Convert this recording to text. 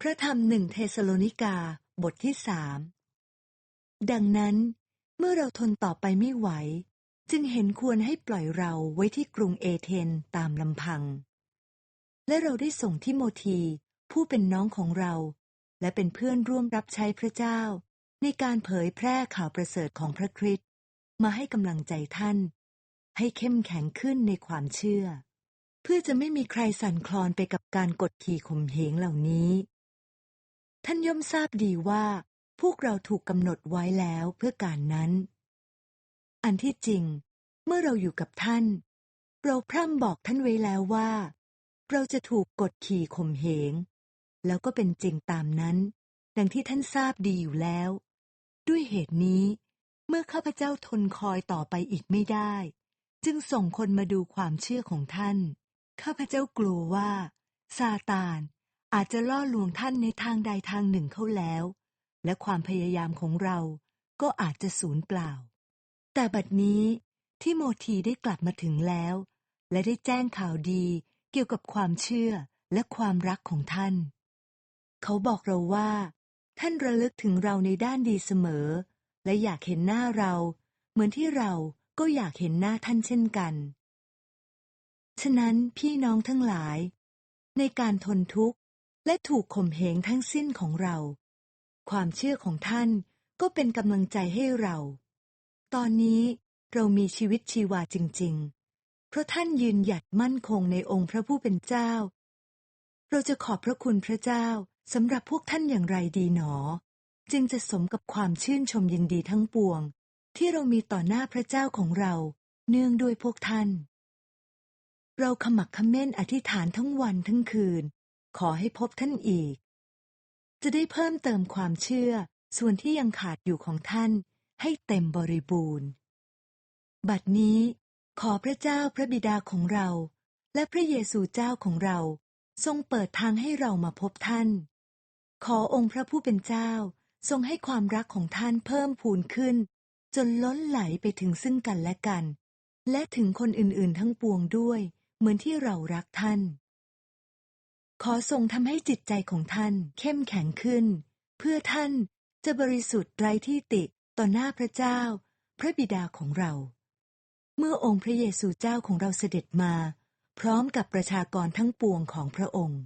พระธรรมหนึ่งเทสโลนิกาบทที่สามดังนั้นเมื่อเราทนต่อไปไม่ไหว จึงเห็นควรให้ปล่อยเราไว้ที่กรุงเอเธนตามลำพัง และเราได้ส่งทิโมธีผู้เป็นน้องของเรา และเป็นเพื่อนร่วมรับใช้พระเจ้า ในการเผยแพร่ข่าวประเสริฐของพระคริสต์มาให้กำลังใจท่าน ให้เข้มแข็งขึ้นในความเชื่อ เพื่อจะไม่มีใครสั่นคลอนไปกับการกดขี่ข่มเหงเหล่านี้ ท่านย่อมทราบดีว่า พวกเราถูกกำหนดไว้แล้วเพื่อการนั้น อันที่จริง เมื่อเราอยู่กับท่าน เราพร่ำบอกท่านไว้แล้วว่า เราจะถูกกดขี่ข่มเหง แล้วก็เป็นจริงตามนั้น ดังที่ท่านทราบดีอยู่แล้ว ด้วยเหตุนี้ เมื่อข้าพเจ้าทนคอยต่อไปอีกไม่ได้ จึงส่งคนมาดูความเชื่อของท่าน ข้าพเจ้ากลัวว่าซาตาน อาจจะล่อลวงท่านในทางใดทางหนึ่งเข้าแล้ว และความพยายามของเราก็อาจจะสูญเปล่า แต่บัดนี้ที่โมทีได้กลับมาถึงแล้ว และได้แจ้งข่าวดีเกี่ยวกับความเชื่อและความรักของท่าน เขาบอกเราว่า ท่านระลึกถึงเราในด้านดีเสมอ และอยากเห็นหน้าเรา เหมือนที่เราก็อยากเห็นหน้าท่านเช่นกัน ฉะนั้นพี่น้องทั้งหลาย ในการทนทุกข์ และถูกข่มเหงทั้งสิ้นของเรา ความเชื่อของท่านก็เป็นกำลังใจให้เรา ตอนนี้เรามีชีวิตชีวาจริง ๆ เพราะท่านยืนหยัดมั่นคงในองค์พระผู้เป็นเจ้า เราจะขอบพระคุณพระเจ้าสำหรับพวกท่านอย่างไรดีหนอ จึงจะสมกับความชื่นชมยินดีทั้งปวง ที่เรามีต่อหน้าพระเจ้าของเรา เนื่องด้วยพวกท่าน เราขมักเขม้นอธิษฐานทั้งวันทั้งคืน ขอให้พบท่านอีก จะได้เพิ่มเติมความเชื่อ ส่วนที่ยังขาดอยู่ของท่าน ให้เต็มบริบูรณ์ บัดนี้ขอพระเจ้าพระบิดาของเรา และพระเยซูเจ้าของเรา ทรงเปิดทางให้เรามาพบท่าน ขอองค์พระผู้เป็นเจ้า ทรงให้ความรักของท่านเพิ่มพูนขึ้น จนล้นไหลไปถึงซึ่งกันและกัน และถึงคนอื่นๆทั้งปวงด้วย เหมือนที่เรารักท่าน ขอทรงทำให้จิตใจของท่านเข้มแข็งขึ้น เพื่อท่านจะบริสุทธิ์ไร้ที่ติต่อหน้าพระเจ้า พระบิดาของเรา เมื่อองค์พระเยซูเจ้าของเราเสด็จมา พร้อมกับประชากรทั้งปวงของพระองค์